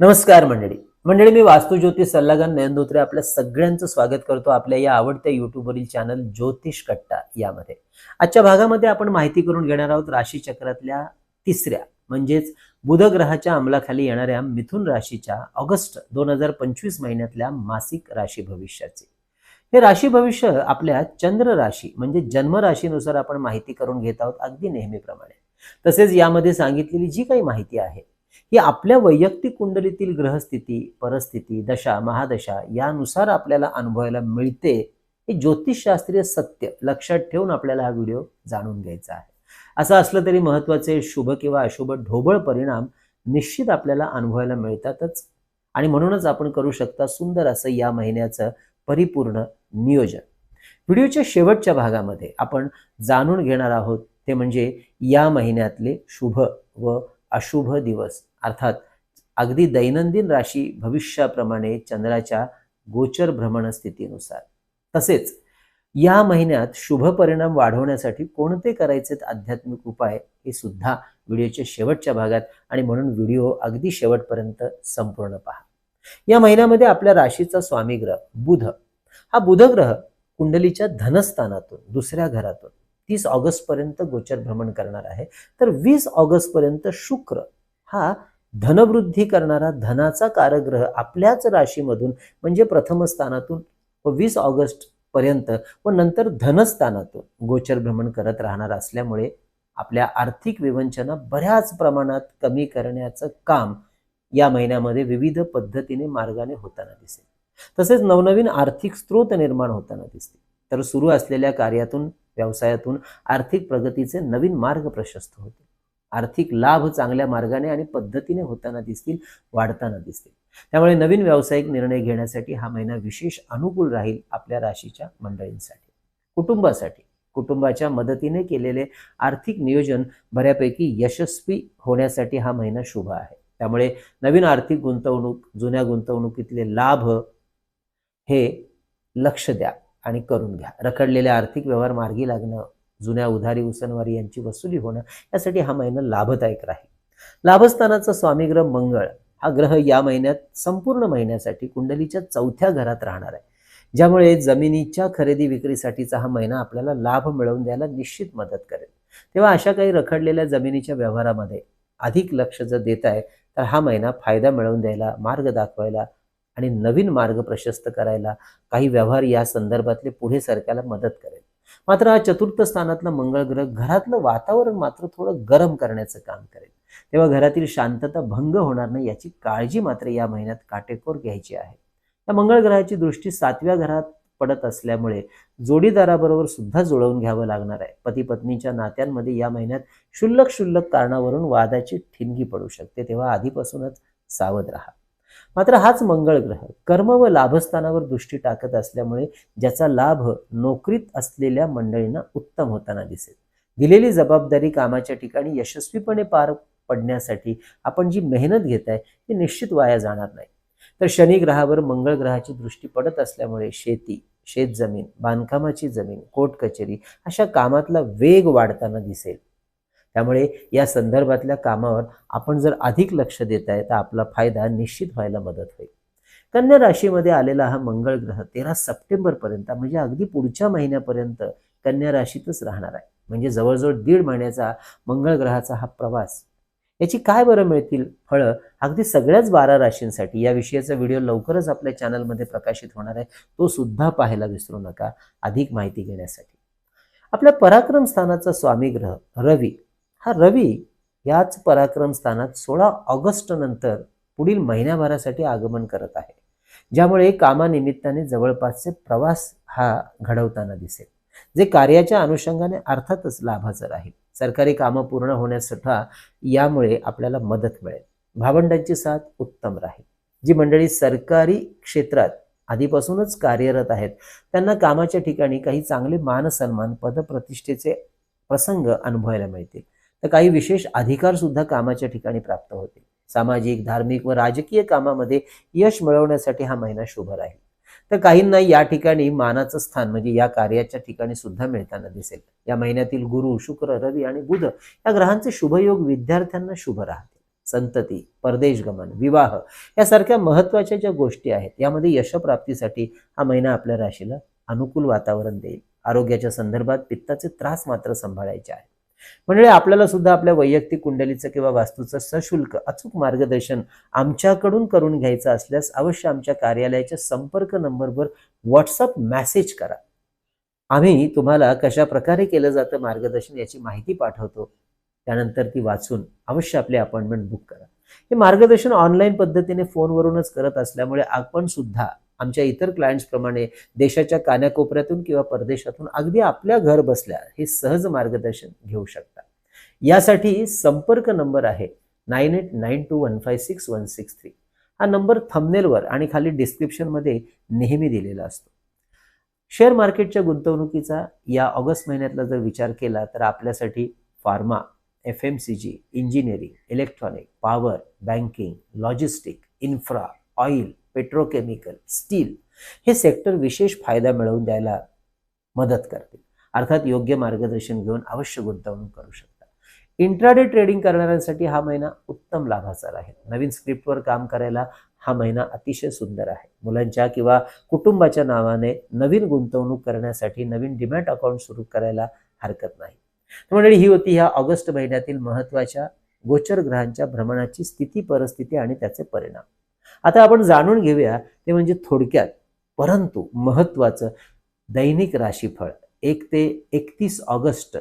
नमस्कार मंडळी. मंडळी मी वास्तुज्योतिष सल्लागार नयन धोत्रे आपल्या सगळ्यांचं स्वागत करतो आपल्या या आवडत्या युट्यूबवरील चॅनल ज्योतिष कट्टा यामध्ये. आजच्या भागामध्ये आपण माहिती करून घेणार आहोत राशी चक्रातल्या तिसऱ्या म्हणजेच बुध ग्रहाच्या अंमलाखाली येणाऱ्या मिथुन राशीच्या ऑगस्ट दोन हजार पंचवीस महिन्यातल्या मासिक राशी भविष्याचे. हे राशी भविष्य आपल्या चंद्र राशी म्हणजे जन्म राशीनुसार आपण माहिती करून घेत आहोत अगदी नेहमीप्रमाणे. तसेच यामध्ये सांगितलेली जी काही माहिती आहे ही आपल्या वैयक्तिक कुंडलीतील ग्रहस्थिती परिस्थिती दशा महादशा यानुसार आपल्याला अनुभवायला मिळते हे ज्योतिषशास्त्रीय सत्य लक्षात ठेवून आपल्याला हा व्हिडिओ जाणून घ्यायचा आहे. असं असलं तरी महत्त्वाचे शुभ किंवा अशुभ ढोबळ परिणाम निश्चित आपल्याला अनुभवायला मिळतातच आणि म्हणूनच आपण करू शकता सुंदर असं या महिन्याचं परिपूर्ण नियोजन. व्हिडिओच्या शेवटच्या भागामध्ये आपण जाणून घेणार आहोत ते म्हणजे या महिन्यातले शुभ व अशुभ दिवस. अर्थात अगदी दैनंदिन राशी भविष्याप्रमाणे चंद्राच्या गोचर भ्रमण स्थितीनुसार. तसेच या महिन्यात शुभ परिणाम वाढवण्यासाठी कोणते करायचे आध्यात्मिक उपाय हे सुद्धा व्हिडिओच्या शेवटच्या भागात आणि म्हणून व्हिडिओ अगदी शेवटपर्यंत संपूर्ण पहा. या महिन्यामध्ये आपल्या राशीचा स्वामी ग्रह बुध. हा बुध ग्रह कुंडलीच्या धनस्थानातून दुसऱ्या घरातून तीस ऑगस्ट पर्यंत गोचर भ्रमण करणार आहे. तर वीस ऑगस्ट पर्यंत शुक्र हा धनवृद्धी करणारा धनाचा कारग्रह आपल्याच राशीमधून म्हणजे प्रथम स्थानातून व वीस ऑगस्ट पर्यंत व नंतर धनस्थानातून गोचर भ्रमण करत राहणार असल्यामुळे आपल्या आर्थिक विवंचना बऱ्याच प्रमाणात कमी करण्याचं काम या महिन्यामध्ये विविध पद्धतीने मार्गाने होताना दिसेल. तसेच नवनवीन आर्थिक स्रोत निर्माण होताना दिसते तर सुरू असलेल्या कार्यातून व्यवसायातून आर्थिक प्रगतीचे नवीन मार्ग प्रशस्त होतील. आर्थिक लाभ चांगल्या मार्गाने आणि पद्धतीने होताना दिसतील वाढताना दिसतील. त्यामुळे नवीन व्यावसायिक निर्णय घेण्यासाठी हा महिना विशेष अनुकूल राहील आपल्या राशीच्या मंडळींसाठी. कुटुंबासाठी. कुटुंबाच्या मदतीने केलेले आर्थिक नियोजन बऱ्यापैकी यशस्वी होण्यासाठी हा महिना शुभ आहे. त्यामुळे नवीन आर्थिक गुंतवणूक जुन्या गुंतवणुकीतले लाभ हे लक्ष द्या. आणि करून घ्या. रखडलेले आर्थिक व्यवहार मार्गी लागणं जुन्या उधारी उसनवारी यांची वसुली होणं यासाठी हा महिना लाभदायक राहील. लाभस्थानाचा स्वामीग्रह मंगळ हा ग्रह या महिन्यात संपूर्ण महिन्यासाठी कुंडलीच्या चौथ्या घरात राहणार आहे. ज्यामुळे जमिनीच्या खरेदी विक्रीसाठीचा हा महिना आपल्याला लाभ मिळवून द्यायला निश्चित मदत करेल. तेव्हा अशा काही रखडलेल्या जमिनीच्या व्यवहारामध्ये अधिक लक्ष जर देत आहे तर हा महिना फायदा मिळवून द्यायला मार्ग दाखवायला आणि नवीन मार्ग प्रशस्त करायला काही व्यवहार या संदर्भातले पुढे सरकायला मदत करेल. मात्र हा चतुर्थ स्थानातला मंगळ ग्रह घरातलं वातावरण मात्र थोडं गरम करण्याचं काम करेल. तेव्हा घरातील शांतता भंग होणार नाही याची काळजी मात्र या महिन्यात काटेकोर घ्यायची आहे. या मंगळ ग्रहाची दृष्टी सातव्या घरात पडत असल्यामुळे जोडीदाराबरोबर सुद्धा जुळवून घ्यावं लागणार आहे. पती पत्नीच्या नात्यांमध्ये या महिन्यात क्षुल्लक क्षुल्लक कारणावरून वादाची ठिणगी पडू शकते तेव्हा आधीपासूनच सावध राहा. मात्र हाच मंगळ ग्रह. कर्म व लाभस्थानावर दृष्टी टाकत असल्यामुळे ज्याचा लाभ नोकरीत असलेल्या मंडळींना उत्तम होताना दिसेल. दिलेली जबाबदारी कामाच्या ठिकाणी यशस्वीपणे पार पडण्यासाठी आपण जी मेहनत घेत आहे ती निश्चित वाया जाणार नाही. तर शनी ग्रहावर मंगळ ग्रहाची दृष्टी पडत असल्यामुळे शेती शेतजमीन बांधकामाची जमीन कोर्ट कचेरी अशा कामातला वेग वाढताना दिसेल. त्यामुळे या संदर्भातल्या कामावर आपण जर अधिक लक्ष देत आहे तर आपला फायदा निश्चित व्हायला मदत होईल. कन्या राशीमध्ये आलेला हा मंगळ ग्रह तेरा सप्टेंबरपर्यंत म्हणजे अगदी पुढच्या महिन्यापर्यंत कन्या राशीतच राहणार आहे. म्हणजे जवळजवळ दीड महिन्याचा मंगळ ग्रहाचा हा प्रवास. याची काय बरं मिळतील फळं? अगदी सगळ्याच बारा राशींसाठी. या विषयाचा व्हिडिओ लवकरच आपल्या चॅनलमध्ये प्रकाशित होणार आहे. तो सुद्धा पाहायला विसरू नका अधिक माहिती घेण्यासाठी. आपल्या पराक्रम स्थानाचा स्वामी ग्रह रवी. हा रवी याच पराक्रम स्थानात सोळा ऑगस्ट नंतर पुढील महिन्याभरासाठी आगमन करत आहे. ज्यामुळे कामानिमित्ताने जवळपासचे प्रवास हा घडवताना दिसेल. जे कार्याच्या अनुषंगाने अर्थातच लाभाचं राहील. सरकारी कामं पूर्ण होण्यासाठी यामुळे आपल्याला मदत मिळेल. भावंडांची साथ उत्तम राहील. जी मंडळी सरकारी क्षेत्रात आधीपासूनच कार्यरत आहेत त्यांना कामाच्या ठिकाणी काही चांगले मानसन्मान पदप्रतिष्ठेचे प्रसंग अनुभवायला मिळतील. तर काही विशेष अधिकार सुद्धा कामाच्या ठिकाणी प्राप्त होतील सामाजिक धार्मिक व राजकीय कामामध्ये यश मिळवण्यासाठी हा महिना शुभ राहील. तर काहींना या ठिकाणी मानाचं स्थान म्हणजे या कार्याच्या ठिकाणी सुद्धा मिळताना दिसेल. या महिन्यातील गुरु शुक्र रवी आणि बुध या ग्रहांचे शुभयोग विद्यार्थ्यांना शुभ राहते संतती परदेशगमन विवाह यासारख्या महत्त्वाच्या ज्या गोष्टी आहेत यामध्ये यशप्राप्तीसाठी हा महिना आपल्या राशीला अनुकूल वातावरण देईल. आरोग्याच्या संदर्भात पित्ताचे त्रास मात्र सांभाळायचे आहे म्हणजे आपल्याला सुद्धा आपल्या वैयक्तिक कुंडलीचं किंवा वास्तूचं सशुल्क अचूक मार्गदर्शन आमच्याकडून करून घ्यायचं असल्यास अवश्य आमच्या कार्यालयाच्या संपर्क नंबरवर व्हॉट्सअप मेसेज करा. आम्ही तुम्हाला कशा प्रकारे केलं जातं मार्गदर्शन याची माहिती पाठवतो. त्यानंतर ती वाचून अवश्य आपली अपॉइंटमेंट बुक करा. हे मार्गदर्शन ऑनलाईन पद्धतीने फोनवरूनच करत असल्यामुळे आपण सुद्धा आमच्या इतर क्लायंट्सप्रमाणे देशाच्या कान्याकोपऱ्यातून किंवा परदेशातून अगदी आपल्या घर बसल्या हे सहज मार्गदर्शन घेऊ शकता यासाठी संपर्क नंबर आहे nine eight nine two one five six one six three. हा नंबर थंबनेलवर आणि खाली डिस्क्रिप्शनमध्ये नेहमी दिलेला असतो. शेअर मार्केटच्या गुंतवणुकीचा या ऑगस्ट महिन्यातला जर विचार केला तर आपल्यासाठी pharma F M C G engineering electronic power banking logistic infra oil petrochemical steel हे सेक्टर विशेष फायदा मिळवून द्यायला मदत करतील. अर्थात योग्य मार्गदर्शन घेऊन अवश्य गुंतवणूक करू शकता. इंट्राडे ट्रेडिंग करणाऱ्यांसाठी हा महिना उत्तम लाभाचा राहील. नवीन स्क्रिप्टवर काम करायला हा महिना अतिशय सुंदर आहे. मुलांच्या किंवा कुटुंबाच्या नावाने नवीन गुंतवणूक करण्यासाठी नवीन डिमॅट अकाउंट सुरू करायला हरकत नाही. मंडळी ही होती ह्या ऑगस्ट महिन्यातील महत्त्वाच्या गोचर ग्रहांच्या भ्रमणाची स्थिती परिस्थिती आणि त्याचे परिणाम. आता आपण जाणून घेऊया ते म्हणजे थोडक्यात. परंतु महत्वाचं दैनिक राशीफळ एक ते एकतीस ऑगस्ट.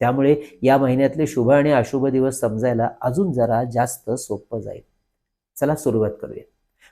त्यामुळे या महिन्यातले शुभ आणि अशुभ दिवस समजायला अजून जरा जास्त सोपं जाईल. चला सुरुवात करूया.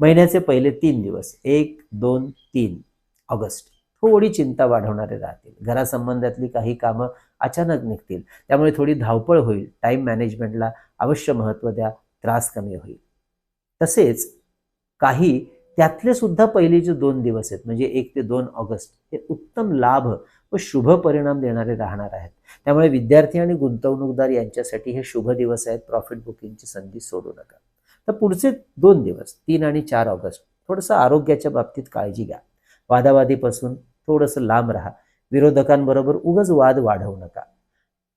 महिन्याचे पहिले तीन दिवस एक दोन तीन ऑगस्ट. थोडी चिंता वाढवणारे राहतील. घरासंबंधातली काही कामं अचानक निघतील. त्यामुळे थोडी धावपळ होईल. टाईम मॅनेजमेंटला अवश्य महत्त्व द्या. त्रास कमी होईल. तसेच काही त्यातले सुद्धा पहिले जे दोन दिवस आहेत म्हणजे एक ते दोन ऑगस्ट हे उत्तम लाभ व शुभ परिणाम देणारे राहणार आहेत. त्यामुळे विद्यार्थी आणि गुंतवणूकदार यांच्यासाठी हे शुभ दिवस आहेत. प्रॉफिट बुकिंगची संधी सोडू नका. तर पुढचे दोन दिवस तीन आणि चार ऑगस्ट थोडंसं आरोग्याच्या बाबतीत काळजी घ्या. वादावादीपासून थोडंसं लांब राहा. विरोधकांबरोबर उगच वाद वाढवू नका.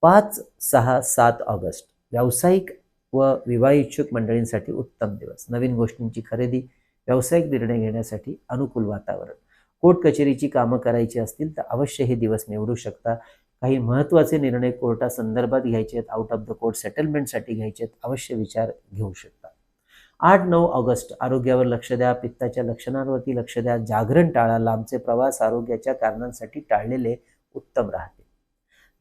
पाच सहा सात ऑगस्ट व्यावसायिक व विवाह इच्छुक मंडळींसाठी उत्तम दिवस. नवीन गोष्टींची खरेदी व्यावसायिक निर्णय घेण्यासाठी अनुकूल वातावरण. कोर्ट कचेरीची कामं करायची असतील तर अवश्य हे दिवस निवडू शकता. काही महत्त्वाचे निर्णय कोर्टासंदर्भात घ्यायचे आहेत आउट ऑफ द कोर्ट सेटलमेंटसाठी घ्यायचे आहेत अवश्य विचार घेऊ शकता. आठ नऊ ऑगस्ट आरोग्यावर लक्ष द्या पित्ताच्या लक्षणांवरती लक्ष द्या जागरण टाळा लांबचे प्रवास आरोग्याच्या कारणांसाठी टाळलेले उत्तम राहते.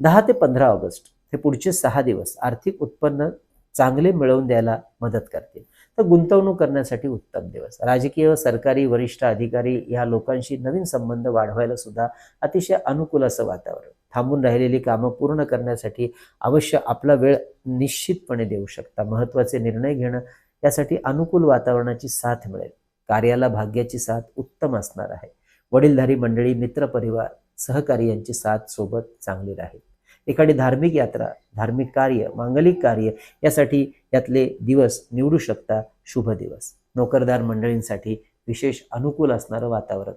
दहा ते पंधरा ऑगस्ट हे पुढचे सहा दिवस आर्थिक उत्पन्न चांगले मिळवून द्यायला मदत करतील. तर गुंतवणूक करण्यासाठी उत्तम दिवस. राजकीय व सरकारी वरिष्ठ अधिकारी या लोकांशी नवीन संबंध वाढवायला सुद्धा अतिशय अनुकूल असं वातावरण. थांबून राहिलेली कामं पूर्ण करण्यासाठी अवश्य आपला वेळ निश्चितपणे देऊ शकता. महत्त्वाचे निर्णय घेणं यासाठी अनुकूल वातावरणाची साथ मिळेल. कार्याला भाग्याची साथ उत्तम असणार आहे. वडीलधारी मंडळी मित्रपरिवार सहकारी यांची साथ सोबत चांगली राहील. एखादी धार्मिक यात्रा धार्मिक कार्य मांगलिक कार्य यासाठी यातले दिवस निवडू शकता शुभ दिवस. नोकरदार मंडळींसाठी विशेष अनुकूल असणारं वातावरण.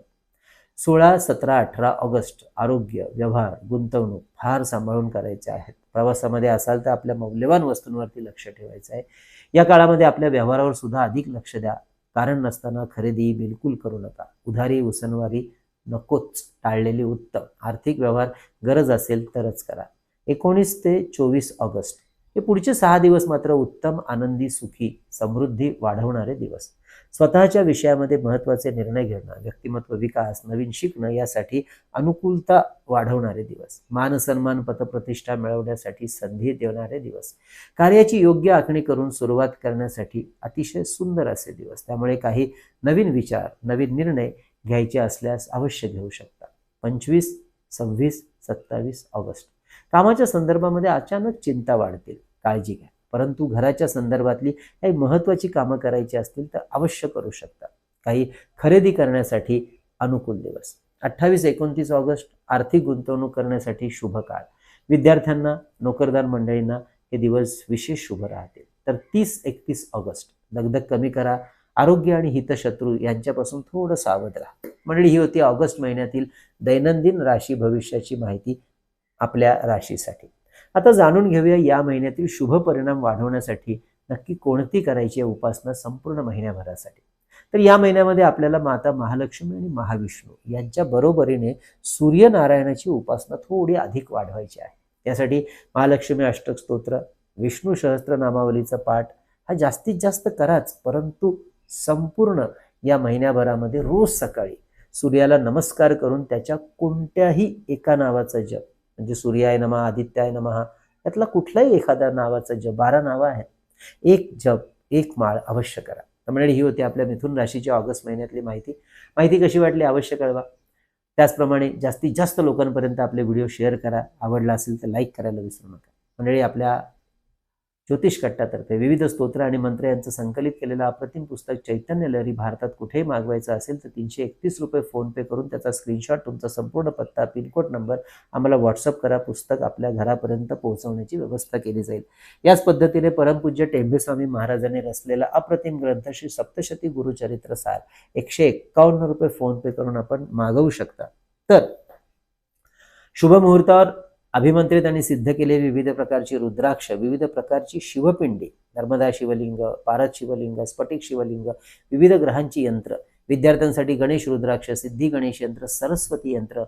सोळा सतरा अठरा ऑगस्ट आरोग्य व्यवहार गुंतवणूक फार सांभाळून करायचे आहेत. प्रवासामध्ये असाल तर आपल्या मौल्यवान वस्तूंवरती लक्ष ठेवायचं आहे. या काळामध्ये आपल्या व्यवहारावर सुद्धा अधिक लक्ष द्या. कारण नसताना खरेदी बिलकुल करू नका. उधारी उसनवारी नकोच. टाळलेली उत्तम. आर्थिक व्यवहार गरज असेल तरच करा. एकोणीस ते चोवीस ऑगस्ट. हे पुढचे सहा दिवस मात्र उत्तम आनंदी सुखी समृद्धी वाढवणारे दिवस. स्वतःच्या विषयामध्ये महत्त्वाचे निर्णय घेणं व्यक्तिमत्व विकास नवीन शिकणं यासाठी अनुकूलता वाढवणारे दिवस. मान सन्मान पतप्रतिष्ठा मिळवण्यासाठी संधी देणारे दिवस. कार्याची योग्य आखणी करून सुरुवात करण्यासाठी अतिशय सुंदर असे दिवस. त्यामुळे काही नवीन विचार नवीन निर्णय घ्यायचे असल्यास अवश्य घेऊ शकता. पंचवीस सव्वीस सत्तावीस ऑगस्ट. कामाच्या संदर्भामध्ये अचानक चिंता वाढतील काळजी घ्या. परंतु घराच्या संदर्भातली काही महत्त्वाची कामं करायची असतील तर अवश्य करू शकता. काही खरेदी करण्यासाठी अनुकूल दिवस. अठ्ठावीस एकोणतीस ऑगस्ट आर्थिक गुंतवणूक करण्यासाठी शुभ काळ. विद्यार्थ्यांना नोकरदार मंडळींना हे दिवस विशेष शुभ राहतील. तर तीस एकतीस ऑगस्ट दगदग कमी करा. आरोग्य आणि हितशत्रू यांच्यापासून थोडं सावध राहा. मंडळी ही होती ऑगस्ट महिन्यातील दैनंदिन राशी भविष्याची माहिती. आपल्या राशीसाठी. आता जाणून घेऊया या महिन्यातील शुभ परिणाम वाढवण्यासाठी नक्की कोणती करायची आहे उपासना संपूर्ण महिन्याभरासाठी. तर या महिन्यामध्ये आपल्याला माता महालक्ष्मी आणि महाविष्णू यांच्या बरोबरीने सूर्यनारायणाची उपासना थोडी अधिक वाढवायची आहे. त्यासाठी महालक्ष्मी अष्टक स्तोत्र विष्णू सहस्त्र नामावलीचा पाठ हा जास्तीत जास्त कराच परंतु संपूर्ण या महिन्याभरामध्ये रोज सकाळी सूर्याला नमस्कार करून त्याच्या कोणत्याही एका नावाचा जप म्हणजे सूर्याय नमा आदित्याय नमहा यातला कुठलाही एखाद्या नावाचा जप बारा नावं आहेत. एक जप एक माळ अवश्य करा. तर ही होती आपल्या मिथुन राशीची ऑगस्ट महिन्यातली माहिती. माहिती कशी वाटली अवश्य कळवा. त्याचप्रमाणे जास्तीत जास्त लोकांपर्यंत आपले व्हिडिओ शेअर करा. आवडला असेल तर लाईक करायला विसरू नका. मंडळी आपल्या ज्योतिष कट्टातर्फे विविध स्तोत्र आणि मंत्र यांचं संकलित केलेलं अप्रतिम पुस्तक चैतन्य लहरी भारतात कुठेही मागवायचं असेल तर तीनशे एकतीस रुपये फोनपे करून त्याचा स्क्रीनशॉट तुमचा संपूर्ण पत्ता पिनकोड नंबर आम्हाला व्हॉट्सअप करा. पुस्तक आपल्या घरापर्यंत पोहोचवण्याची व्यवस्था केली जाईल. याच पद्धतीने परमपूज्य टेंबेस्वामी महाराजांनी रचलेला अप्रतिम ग्रंथ श्री सप्तशती गुरुचरित्र सार एकशे एक्कावन्न रुपये फोनपे करून आपण मागवू शकता. तर शुभ मुहूर्तावर अभिमंत्रित आणि सिद्ध केलेली विविध प्रकारची रुद्राक्ष विविध प्रकारची शिवपिंडी नर्मदा शिवलिंग पारद शिवलिंग स्फटिक शिवलिंग विविध ग्रहांची यंत्र विद्यार्थ्यांसाठी गणेश रुद्राक्ष सिद्धी गणेश यंत्र सरस्वती यंत्र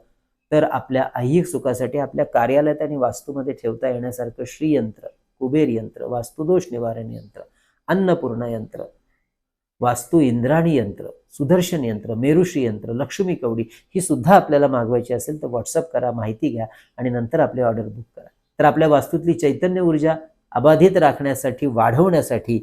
तर आपल्या ऐहिक सुखासाठी आपल्या कार्यालयात आणि वास्तूमध्ये ठेवता येण्यासारखं श्रीयंत्र कुबेर यंत्र वास्तुदोष निवारण यंत्र अन्नपूर्णा यंत्र वास्तू इंद्राणी यंत्र सुदर्शन यंत्र मेरुश्री यंत्र लक्ष्मी कवडी ही सुद्धा आपल्याला मागवायची असेल तर व्हॉट्सअप करा माहिती घ्या आणि नंतर आपली ऑर्डर बुक करा. तर आपल्या वास्तूतली चैतन्य ऊर्जा अबाधित राखण्यासाठी वाढवण्यासाठी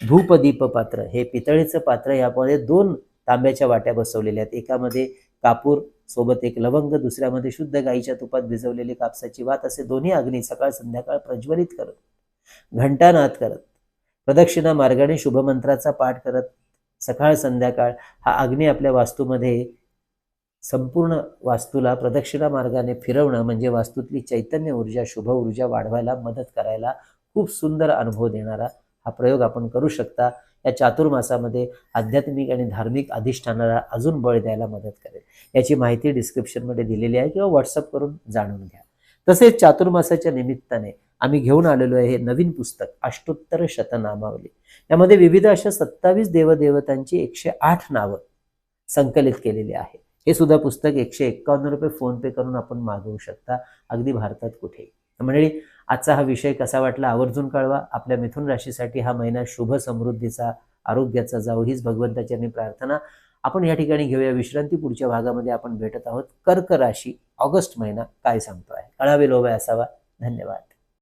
धूपदीप पात्र हे पितळेचं पात्र यामध्ये दोन तांब्याच्या वाट्या बसवलेल्या आहेत. एकामध्ये कापूर सोबत एक लवंग दुसऱ्यामध्ये शुद्ध गाईच्या तुपात भिजवलेली कापसाची वात असे दोन्ही अग्नी सकाळ संध्याकाळ प्रज्वलित करत घंटानाद करत प्रदक्षिणा मार्गाने शुभमंत्राचा पाठ करत सकाळ संध्याकाळ हा अग्नी आपल्या वास्तूमध्ये संपूर्ण वास्तूला प्रदक्षिणा मार्गाने फिरवणं म्हणजे वास्तूतली चैतन्य ऊर्जा शुभ ऊर्जा वाढवायला मदत करायला खूप सुंदर अनुभव देणारा हा प्रयोग आपण करू शकता. या चातुर्मासामध्ये आध्यात्मिक आणि धार्मिक अधिष्ठानाला अजून बळ द्यायला मदत करेल. याची माहिती डिस्क्रिप्शनमध्ये दिलेली आहे किंवा व्हॉट्सअप करून जाणून घ्या. तसेच चातुर्मासाच्या निमित्ताने आम्ही घेऊन आलेलो आहे हे नवीन पुस्तक अष्टोत्तर शतनामावली. यामध्ये विविध अशा सत्तावीस देवदेवतांची एकशे आठ नावं संकलित केलेली आहे. हे सुद्धा पुस्तक एकशे एक्कावन्न रुपये फोनपे करून आपण मागवू शकता अगदी भारतात कुठेही. मंडळी आजचा हा विषय कसा वाटला आवर्जून कळवा. आपल्या मिथुन राशीसाठी हा महिना शुभ समृद्धीचा आरोग्याचा जाऊ हीच भगवंताची प्रार्थना. आपण या ठिकाणी घेऊया. विश्रांती पुढच्या भागामध्ये आपण भेटत आहोत. कर्क राशी ऑगस्ट महिना काय सांगतो आहे? कळावे लोभ असावा. धन्यवाद.